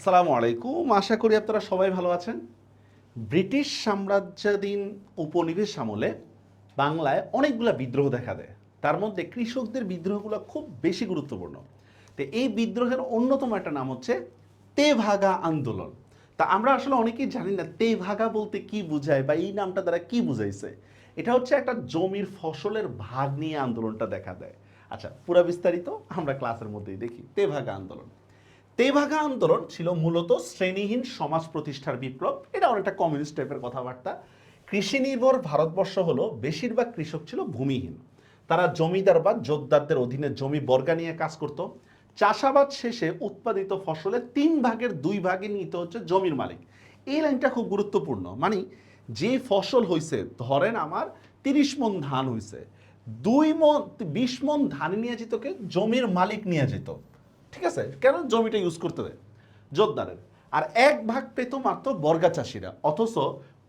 আসসালামু আলাইকুম। আশা করি আপনারা সবাই ভালো আছেন। ব্রিটিশ সাম্রাজ্যাধীন উপনিবেশ আমলে বাংলায় অনেকগুলো বিদ্রোহ দেখা দেয়। তার মধ্যে কৃষকদের বিদ্রোহগুলো খুব বেশি গুরুত্বপূর্ণ। তো এই বিদ্রোহের অন্যতম একটা নাম হচ্ছে তেভাগা আন্দোলন। তা আমরা আসলে অনেকেই জানি না তেভাগা বলতে কি বুঝায় বা এই নামটা দ্বারা কি বুঝাইছে। এটা হচ্ছে একটা জমির ফসলের ভাগ নিয়ে আন্দোলনটা দেখা দেয়। আচ্ছা পুরা বিস্তারিত আমরা ক্লাসের মধ্যেই দেখি। তেভাগা আন্দোলন। তেভাগা আন্দোলন ছিল মূলত শ্রেণীহীন সমাজ প্রতিষ্ঠার বিপ্লব। এটা অনেকটা কমিউনিস্ট টাইপের কথাবার্তা। কৃষি নির্ভর ভারতবর্ষ হলো, বেশিরভাগ কৃষক ছিল ভূমিহীন। তারা জমিদার বা জোতদারদের অধীনে জমি বর্গা নিয়ে কাজ করত। চাষাবাদ শেষে উৎপাদিত ফসলে তিন ভাগের দুই ভাগে নিতে হচ্ছে জমির মালিক। এই লাইনটা খুব গুরুত্বপূর্ণ। মানে যে ফসল হয়েছে ধরেন আমার তিরিশ মন ধান হয়েছে দুই মন, বিশ মন ধান নিয়ে যেত যেতকে জমির মালিক নিয়ে যেত ঠিক আছে? কেন জমিটা ইউজ করতে দেয়? জোরদারের আর এক ভাগ পেত মাত্র বর্গা চাষিরা, অথচ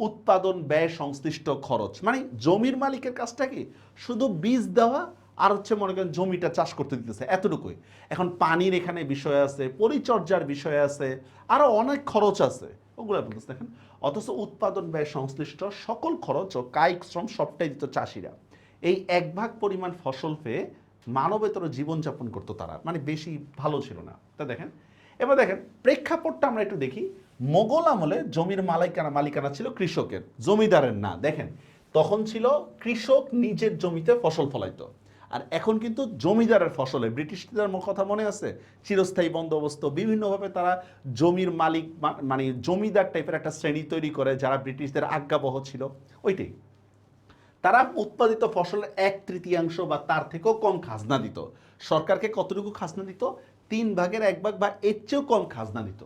উৎপাদন, ব্যয়, সংশ্লিষ্ট খরচ। মানে জমির মালিকের কাজটা কি? শুধু বীজ দেওয়া আর হচ্ছে মনে করেন জমিটা চাষ করতে দিতেছে, এতটুকুই। এখন পানির এখানে বিষয় আছে, পরিচর্যার বিষয় আছে আরও অনেক খরচ আছে। ওগুলো বলতেছে দেখেন। অথচ উৎপাদন, ব্যয়, সংশ্লিষ্ট সকল খরচ ও কায়িক শ্রম সবটাই দিত চাষিরা। এই এক ভাগ পরিমাণ ফসল পেয়ে মানবেতর জীবনযাপন করতো তারা। মানে বেশি ভালো ছিল না। তা দেখেন, এবার দেখেন, প্রেক্ষাপটটা আমরা একটু দেখি। মোগল আমলে জমির মালিকানা মালিকানা ছিল কৃষকের, জমিদারের না। দেখেন, তখন ছিল কৃষক নিজের জমিতে ফসল ফলাইতো। আর এখন কিন্তু জমিদারের ফসলে, ব্রিটিশদের কথা মনে আছে? চিরস্থায়ী বন্দোবস্ত। বিভিন্নভাবে তারা জমির মালিক মানে জমিদার টাইপের একটা শ্রেণি তৈরি করে, যারা ব্রিটিশদের আজ্ঞাবহ ছিল। ওইটাই। তারা উৎপাদিত ফসলের এক তৃতীয়াংশ বা তার থেকেও কম খাজনা দিত। সরকারকে কতটুকু খাজনা দিত? তিন ভাগের এক ভাগ বা এর চেয়েও কম খাজনা দিত।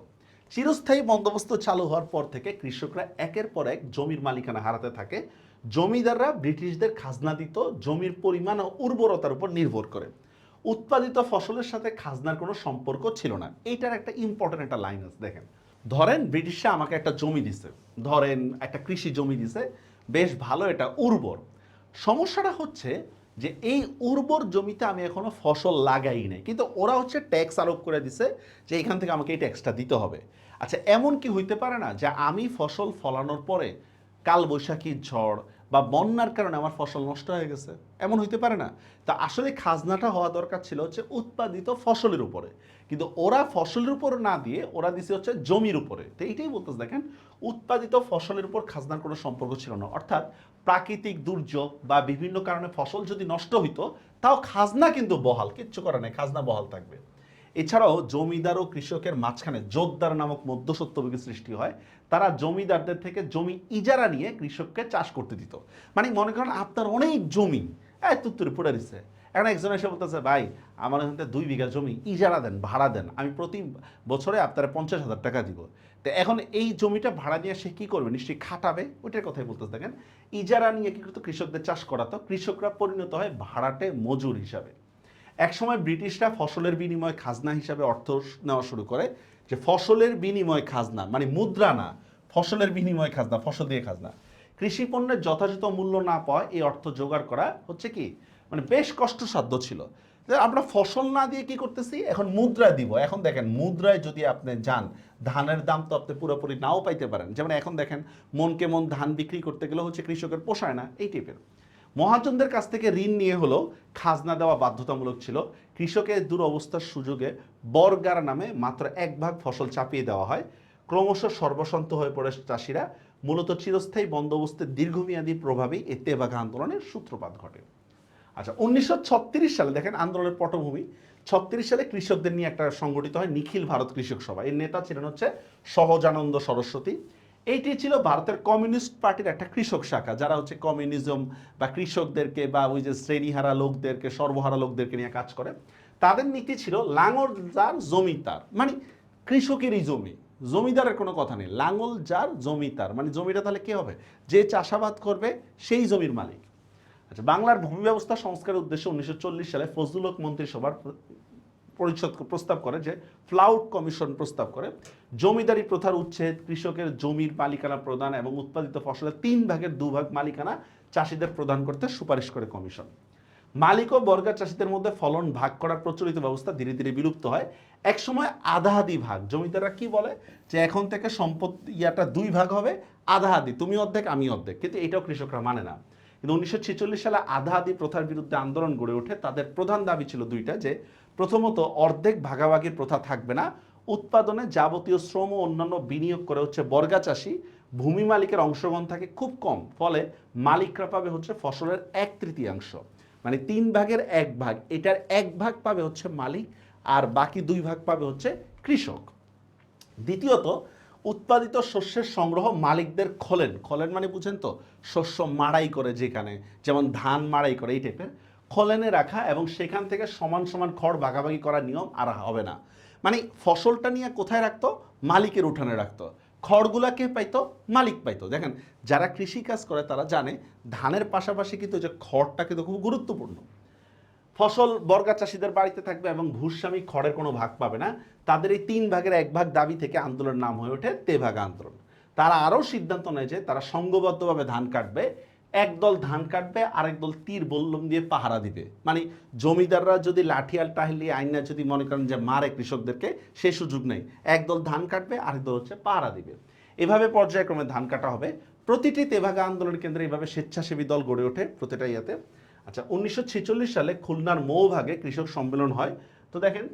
চিরস্থায়ী বন্দোবস্ত চালু হওয়ার পর থেকে কৃষকরা একের পর এক জমির মালিকানা হারাতে থাকে। জমিদাররা ব্রিটিশদের খাজনা দিত, জমির পরিমাণ ও উর্বরতার উপর নির্ভর করে। উৎপাদিত ফসলের সাথে খাজনার কোনো সম্পর্ক ছিল না। এইটার একটা ইম্পর্টেন্ট একটা লাইন আছে, দেখেন। ধরেন ব্রিটিশরা আমাকে একটা জমি দিছে। ধরেন একটা কৃষি জমি দিছে। বেশ ভালো এটা উর্বর। সমস্যাটা হচ্ছে যে এই উর্বর জমিতে আমি এখনও ফসল লাগাই নাই। কিন্তু ওরা হচ্ছে ট্যাক্স আরোপ করে দিছে যে এখান থেকে আমাকে এই ট্যাক্সটা দিতে হবে। আচ্ছা এমন কি হইতে পারে না যে আমি ফসল ফলানোর পরে কাল বৈশাখী ঝড় বা বন্যার কারণে আমার ফসল নষ্ট হয়ে গেছে, এমন হইতে পারে না। তা আসলে খাজনাটা হওয়া দরকার ছিল হচ্ছে উৎপাদিত ফসলের উপরে। কিন্তু ওরা ফসলের উপর না দিয়ে ওরা দিছে হচ্ছে জমির উপরে। তো এইটাই বলতেছে, দেখেন, উৎপাদিত ফসলের উপর খাজনার কোনো সম্পর্ক ছিল না। অর্থাৎ প্রাকৃতিক দুর্যোগ বা বিভিন্ন কারণে ফসল যদি নষ্ট হইতো, তাও খাজনা কিন্তু বহাল, কিচ্ছু করার নেই, খাজনা বহাল থাকবে। এছাড়াও জমিদার ও কৃষকের মাঝখানে জোরদার নামক মধ্যসত্ত্বভোগী সৃষ্টি হয়। তারা জমিদারদের থেকে জমি ইজারা নিয়ে কৃষককে চাষ করতে দিত। মানে মনে করেন আপনার অনেক জমি এই তুত্তুরে পড়ে দিচ্ছে এখন একজন এসে বলতেছে, ভাই, আমার এখান দুই বিঘা জমি ইজারা দেন, ভাড়া দেন। আমি প্রতি বছরে আপনারা পঞ্চাশ হাজার টাকা দিব। তো এখন এই জমিটা ভাড়া নিয়ে সে কী করবে? নিশ্চয়ই খাটাবে? ওইটার কথাই বলতেছে। দেখেন, ইজারা নিয়ে কি করতো কৃষকদের চাষ করাতো কৃষকরা পরিণত হয় ভাড়াটে মজুর হিসাবে। একসময় ব্রিটিশরা ফসলের বিনিময় খাজনা হিসাবে অর্থ নেওয়া শুরু করে যে ফসলের বিনিময় খাজনা মানে মুদ্রা না, ফসলের বিনিময় খাজনা, ফসল দিয়ে খাজনা। কৃষি পণ্যের যথাযথ মূল্য না পাওয়া এই অর্থ জোগাড় করা হচ্ছে কি? মানে বেশ কষ্টসাধ্য ছিল। আমরা ফসল না দিয়ে কি করতেছি? এখন মুদ্রা দিব। এখন দেখেন, মুদ্রায় যদি আপনি যান, ধানের দাম তো আপনি পুরোপুরি নাও পাইতে পারেন। যেমন এখন দেখেন, মনকে মন ধান বিক্রি করতে গেলে হচ্ছে কৃষকের পোষায় না, এই টাইপের মহাজনদের কাছ থেকে ঋণ নিয়ে হলো খাজনা দেওয়া বাধ্যতামূলক ছিল। কৃষকের দুরবস্থার সুযোগে বর্গার নামে মাত্র এক ভাগ ফসল চাপিয়ে দেওয়া হয়। ক্রমশ সর্বসন্ত হয়ে পড়ে চাষিরা। মূলত চিরস্থায়ী বন্দোবস্তের দীর্ঘমেয়াদী প্রভাবেই এই তেবাগা আন্দোলনের সূত্রপাত ঘটে। আচ্ছা উনিশশো ছত্রিশ সালে দেখেন আন্দোলনের পটভূমি। ছত্রিশ সালে কৃষকদের নিয়ে একটা সংগঠিত হয় নিখিল ভারত কৃষক সভা। এর নেতা ছিলেন হচ্ছে সহজানন্দ সরস্বতী। এইটি ছিল ভারতের কমিউনিস্ট পার্টির একটা কৃষক শাখা, যারা হচ্ছে কমিউনিজম বা কৃষকদেরকে বা ওই যে শ্রেণীহারা লোকদেরকে, সর্বহারা লোকদেরকে নিয়ে কাজ করে। তাদের নীতি ছিল লাঙল যার জমি তার। মানে কৃষকেরই জমি, জমিদারের কোনো কথা নেই। লাঙল যার জমি তার। মানে জমিটা তাহলে কি হবে? যে চাষাবাদ করবে, সেই জমির মালিক। আচ্ছা বাংলার ভূমি ব্যবস্থা সংস্কারের উদ্দেশ্যে উনিশশো চল্লিশ সালে ফজলুল হক মন্ত্রিসভার পরিষদ প্রস্তাব করে যে ফ্লাউট কমিশন প্রস্তাব করে, জমিদারি প্রথার উচ্ছেদ, কৃষকের জমির মালিকানা প্রদান এবং উৎপাদিত ফসলের তিন ভাগের দু ভাগ মালিকানা চাষিদের প্রদান করতে সুপারিশ করে কমিশন। মালিক ও বর্গা চাষিদের মধ্যে ফলন ভাগ করার প্রচলিত ব্যবস্থা ধীরে ধীরে বিলুপ্ত হয়। একসময় আধা আধি ভাগ। জমিদাররা কি বলে? যে এখন থেকে সম্পত্তি ইয়াটা দুই ভাগ হবে, আধা আধি। তুমি অর্ধেক, আমি অর্ধেক। কিন্তু এটাও কৃষকরা মানে না। কিন্তু উনিশশো ছেচল্লিশ সালে আধা আধি প্রথার বিরুদ্ধে আন্দোলন গড়ে ওঠে। তাদের প্রধান দাবি ছিল দুইটা, যে প্রথমত অর্ধেক ভাগাভাগির প্রথা থাকবে না। উৎপাদনে যাবতীয় শ্রম ও অন্যান্য বিনিয়োগ করে হচ্ছে বর্গা চাষি। ভূমি মালিকের অংশগ্রহণ থাকে খুব কম, ফলে মালিকরা পাবে হচ্ছে ফসলের এক তৃতীয়াংশ। মানে তিন ভাগের এক ভাগ, এটার এক ভাগ পাবে হচ্ছে মালিক আর বাকি দুই ভাগ পাবে হচ্ছে কৃষক। দ্বিতীয়ত, উৎপাদিত শস্যের সংগ্রহ মালিকদের খোলেন। খোলেন মানে বুঝেন তো, শস্য মাড়াই করে যেখানে, যেমন ধান মাড়াই করে, এই টাইপের খোলেনে রাখা এবং সেখান থেকে সমান সমান খড় ভাগাভাগি করার নিয়ম আর হবে না। মানে ফসলটা নিয়ে কোথায় রাখতো? মালিকের উঠানে রাখতো। খড়গুলা কে পাইতো, মালিক পাইতো। দেখেন, যারা কৃষি কাজ করে তারা জানে, ধানের পাশাপাশি কিন্তু যে খড়টা কিন্তু খুব গুরুত্বপূর্ণ। ফসল বর্গা চাষিদের বাড়িতে থাকবে এবং ভূস্বামী খড়ের কোনো ভাগ পাবে না। তাদের এই তিন ভাগের এক ভাগ দাবি থেকে আন্দোলনের নাম হয়ে ওঠে তেভাগা আন্দোলন। তারা আরও সিদ্ধান্ত নেয় যে তারা সংঘবদ্ধভাবে ধান কাটবে। একদল ধান কাটবে, আরেক দল তীর বল্লম দিয়ে পাহারা দিবে। মানে জমিদাররা যদি লাঠিয়াল টাহিলি আইনা যদি মনে করেন যে মারে কৃষকদেরকে, সে সুযোগ নেই। একদল ধান কাটবে, আরেক দল হচ্ছে পাহারা দিবে। এভাবে পর্যায়ক্রমে ধান কাটা হবে। প্রতিটি তেভাগা আন্দোলন কেন্দ্রে এইভাবে স্বেচ্ছাসেবী দল গড়ে ওঠে প্রতিটা ইয়াতে। আচ্ছা উনিশশো ছেচল্লিশ সালে খুলনার মৌভাগে কৃষক সম্মেলন হয়। তো দেখেন,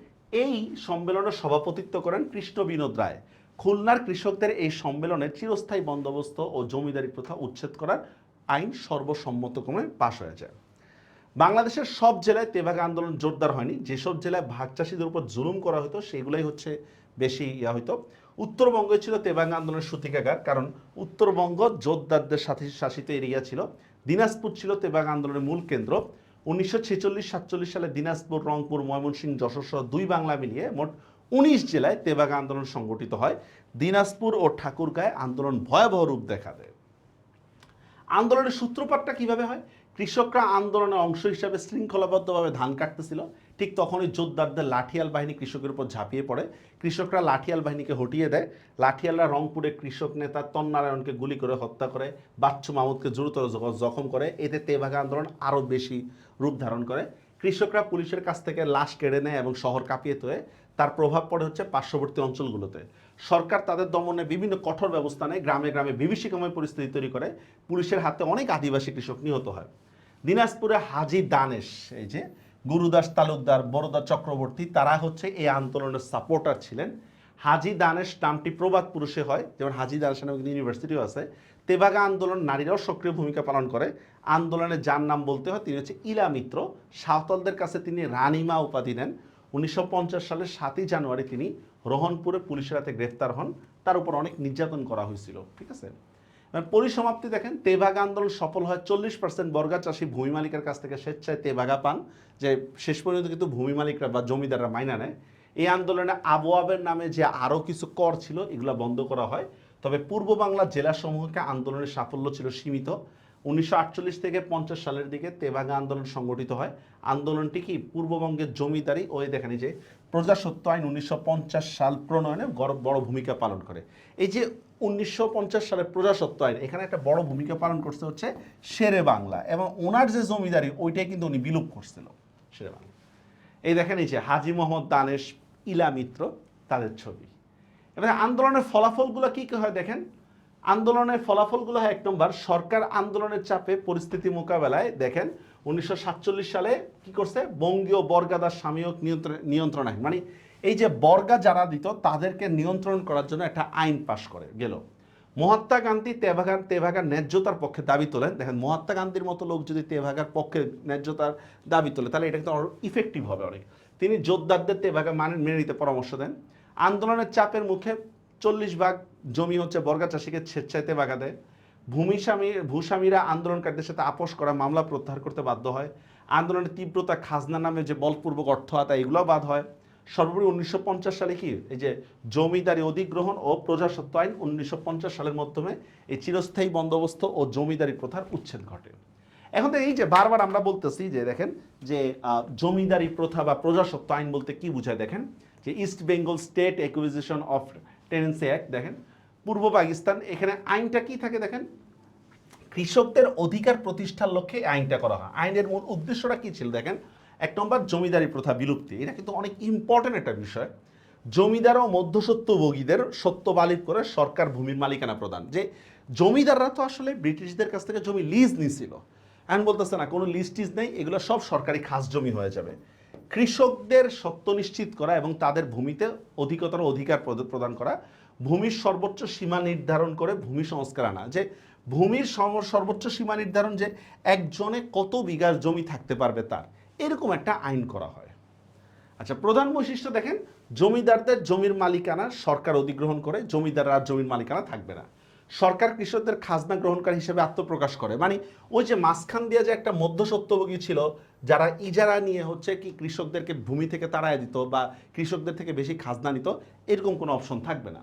এই সম্মেলনের সভাপতিত্ব করেন কৃষ্ণ বিনোদ রায়। খুলনার কৃষকদের এই সম্মেলনে চিরস্থায়ী বন্দোবস্ত ও জমিদারি প্রথা উচ্ছেদ করার আইন সর্বসম্মতক্রমে পাশ হয়ে যায়। বাংলাদেশের সব জেলায় তেভাগা আন্দোলন জোরদার হয়নি। যেসব জেলায় ভাগ চাষিদের উপর জুলুম করা হতো, সেগুলোই হচ্ছে বেশি ইয়া হইতো। উত্তরবঙ্গে ছিল তেভাগা আন্দোলনের সূতিকাগার, কারণ উত্তরবঙ্গ জোরদারদের সাথে শাসিত এরিয়া ছিল। দিনাজপুর ছিল তেভাগা আন্দোলনের মূল কেন্দ্র। উনিশশো ছেচল্লিশ সাতচল্লিশ সালে দিনাজপুর, রংপুর, ময়মনসিংহ, যশোর সহ দুই বাংলা মিলিয়ে মোট উনিশ জেলায় তেভাগা আন্দোলন সংগঠিত হয়। দিনাজপুর ও ঠাকুরগাঁয় আন্দোলন ভয়াবহ রূপ দেখা দেয় আন্দোলনের সূত্রপাতটা কীভাবে হয়? কৃষকরা আন্দোলনের অংশ হিসাবে শৃঙ্খলাবদ্ধভাবে ধান কাটতেছিল। ঠিক তখনই জোরদারদের লাঠিয়াল বাহিনী কৃষকের উপর ঝাঁপিয়ে পড়ে। কৃষকরা লাঠিয়াল বাহিনীকে হটিয়ে দেয়। লাঠিয়ালরা রংপুরে কৃষক নেতা তন্নারায়ণকে গুলি করে হত্যা করে। বাচ্চু মাহমুদকে গুরুতর জ- জখম করে। এতে তেভাগা আন্দোলন আরও বেশি রূপ ধারণ করে। কৃষকরা পুলিশের কাছ থেকে লাশ কেড়ে নেয় এবং শহর কাঁপিয়ে তোলে। তার প্রভাব পড়ে হচ্ছে পার্শ্ববর্তী অঞ্চলগুলোতে। সরকার তাদের দমনে বিভিন্ন কঠোর ব্যবস্থা নেয়, গ্রামে গ্রামে বিভীষিকাময় পরিস্থিতি তৈরি করে, পুলিশের হাতে অনেক আদিবাসী কৃষক নিহত হয়। দিনাজপুরে হাজি দানেশ, এই যে গুরুদাস তালুকদার বড়দা চক্রবর্তী, তারা হচ্ছে এই আন্দোলনের সাপোর্টার ছিলেন। হাজি দানেশ নামটি প্রবাদ পুরুষে হয়, যেমন হাজি দানেশ নামে ইউনিভার্সিটিও আছে। তেভাগা আন্দোলন নারীরাও সক্রিয় ভূমিকা পালন করে। আন্দোলনে যার নাম বলতে হয়, তিনি হচ্ছে ইলা মিত্র। সাঁওতালদের কাছে তিনি রানিমা উপাধি নেন উনিশশো পঞ্চাশ সালের সাতই জানুয়ারি তিনি রোহনপুরে পুলিশের হাতে গ্রেফতার হন। তার উপর অনেক নির্যাতন করা হয়েছিল, ঠিক আছে? পরিসমাপ্তি দেখেন তেভাগা আন্দোলন সফল হয়, চল্লিশ পার্সেন্ট বর্গা চাষি ভূমি মালিকের কাছ থেকে স্বেচ্ছায় তেভাগা পান, যে শেষ পর্যন্ত কিন্তু ভূমি মালিকরা বা জমিদাররা মাইনা নেয়। এই আন্দোলনে আবওয়াবের নামে যে আরও কিছু কর ছিল, এগুলো বন্ধ করা হয়। তবে পূর্ব বাংলার জেলাসমূহকে আন্দোলনের সাফল্য ছিল সীমিত। উনিশশো আটচল্লিশ থেকে পঞ্চাশ সালের দিকে তেভাগা আন্দোলন সংগঠিত হয়। আন্দোলনটি কি পূর্ববঙ্গের জমিদারি ও এই দেখেন যে প্রজাসত্ব আইন উনিশশো পঞ্চাশ সাল প্রণয়নে বড় ভূমিকা পালন করে। এই যে উনিশশো সালের প্রজাসত্ব আইন, এখানে একটা বড় ভূমিকা পালন করতে হচ্ছে শেরে বাংলা এবং ওনার যে জমিদারি, ওইটাই কিন্তু উনি বিলুপ করছিল শেরে বাংলা। এই দেখেন এই যে হাজি মোহাম্মদ দানেশ ইলা মিত্র তাদের ছবি। এবার আন্দোলনের ফলাফলগুলো কি কি হয় দেখেন? আন্দোলনের ফলাফলগুলো হয় এক নম্বর, সরকার আন্দোলনের চাপে পরিস্থিতি মোকাবেলায় দেখেন উনিশশো সাতচল্লিশ সালে কি করছে? বঙ্গীয় বর্গাদার সাময়িক নিয়ন্ত্রণ নিয়ন্ত্রণ আইন। মানে এই যে বর্গা যারা দিত, তাদেরকে নিয়ন্ত্রণ করার জন্য একটা আইন পাশ করে, গেল। মহাত্মা গান্ধী তেভাগার তেভাগার ন্যায্যতার পক্ষে দাবি তোলেন। দেখেন, মহাত্মা গান্ধীর মতো লোক যদি তেভাগার পক্ষে ন্যায্যতার দাবি তোলে, তাহলে এটা কিন্তু ইফেক্টিভ হবে অনেক। তিনি যোদ্ধারদের তেভাগা মানে মেনে নিতে পরামর্শ দেন। আন্দোলনের চাপের মুখে চল্লিশ ভাগ জমি হচ্ছে বর্গা চাষিকে স্বেচ্ছায় তেভাগা দেয় ভূমিস্বামী, ভূস্বামীরা আন্দোলনকারীদের সাথে আপোষ করা মামলা প্রত্যাহার করতে বাধ্য হয়। আন্দোলনের তীব্রতা খাজনা নামে যে বলপূর্বক অর্থ আদায় এগুলো বাদ হয়। সর্বোপরি উনিশশো পঞ্চাশ সালে কি? এই যে জমিদারি অধিগ্রহণ ও প্রজাসত্ব আইন উনিশশো পঞ্চাশ সালের মাধ্যমে এই চিরস্থায়ী বন্দোবস্ত ও জমিদারি প্রথার উচ্ছেদ ঘটে। এখন এই যে বারবার আমরা বলতেছি যে দেখেন যে জমিদারি প্রথা বা প্রজাসত্ব আইন বলতে কি বুঝায় দেখেন? যে East Bengal State Acquisition of Tenancy Act দেখেন। পূর্ব পাকিস্তান, এখানে আইনটা কি থাকে দেখেন? কৃষকদের অধিকার প্রতিষ্ঠার লক্ষ্যে আইনটা করা হয়। আইনের মূল উদ্দেশ্যটা কি ছিল দেখেন? এক নম্বর, জমিদারি প্রথা বিলুপ্তি। এটা কিন্তু অনেক ইম্পর্টেন্ট একটা বিষয়। জমিদার ও মধ্যসত্ত্বভোগীদের সত্য বালিত করে সরকার ভূমির মালিকানা প্রদান। যে জমিদাররা তো আসলে ব্রিটিশদের কাছ থেকে জমি লিজ নিছিল। এখন বলতেছে না, কোনো লিজ টিজ নেই, এগুলো সব সরকারি খাস জমি হয়ে যাবে। কৃষকদের সত্য নিশ্চিত করা এবং তাদের ভূমিতে অধিকতর অধিকার প্রদ- প্রদান করা, ভূমির সর্বোচ্চ সীমা নির্ধারণ করে ভূমি সংস্কার আনা। যে ভূমির সর্বোচ্চ সীমা নির্ধারণ যে একজনে কত বিঘা জমি থাকতে পারবে তার, এরকম একটা আইন করা হয়। আচ্ছা প্রধান বৈশিষ্ট্য দেখেন, জমিদারদের জমির মালিকানা সরকার অধিগ্রহণ করে, জমিদাররা জমির মালিকানা থাকবে না। সরকার কৃষকদের খাজনা গ্রহণকারী হিসেবে আত্মপ্রকাশ করে। মানে ওই যে মাঝখান দিয়ে যে একটা মধ্যসত্ত্বভোগী ছিল, যারা ইজারা নিয়ে হচ্ছে কি কৃষকদেরকে ভূমি থেকে তাড়ায় দিত বা কৃষকদের থেকে বেশি খাজনা নিত, এরকম কোনো অপশন থাকবে না।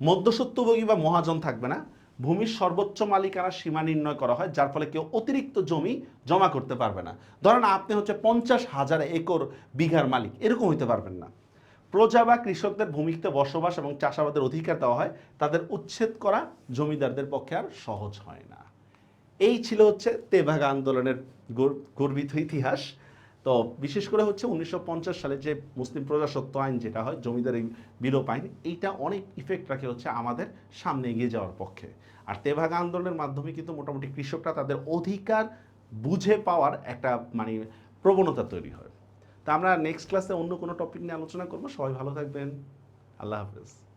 মধ্যসত্ত্বভোগী বা মহাজন থাকবে না। ভূমির সর্বোচ্চ মালিকানার সীমা নির্ণয় করা হয়, যার ফলে কেউ অতিরিক্ত জমি জমা করতে পারবে না। ধরেন আপনি হচ্ছে পঞ্চাশ হাজার একর বিঘার মালিক, এরকম হইতে পারবেন না। প্রজা বা কৃষকদের ভূমিতে বসবাস এবং চাষাবাদের অধিকার দেওয়া হয়, তাদের উচ্ছেদ করা জমিদারদের পক্ষে আর সহজ হয় না। এই ছিল হচ্ছে তেভাগা আন্দোলনের গর- গর্বিত ইতিহাস। তো বিশেষ করে হচ্ছে উনিশশো পঞ্চাশ সালে যে মুসলিম প্রজাসত্ব আইন যেটা হয়, জমিদারি বিলোপ আইন, এইটা অনেক ইফেক্ট রাখে হচ্ছে আমাদের সামনে এগিয়ে যাওয়ার পক্ষে। আর তেভাগা আন্দোলনের মাধ্যমে কিন্তু মোটামুটি কৃষকরা তাদের অধিকার বুঝে পাওয়ার একটা মানে প্রবণতা তৈরি হয়। তা আমরা নেক্সট ক্লাসে অন্য কোনো টপিক নিয়ে আলোচনা করব। সবাই ভালো থাকবেন। আল্লাহ হাফেজ।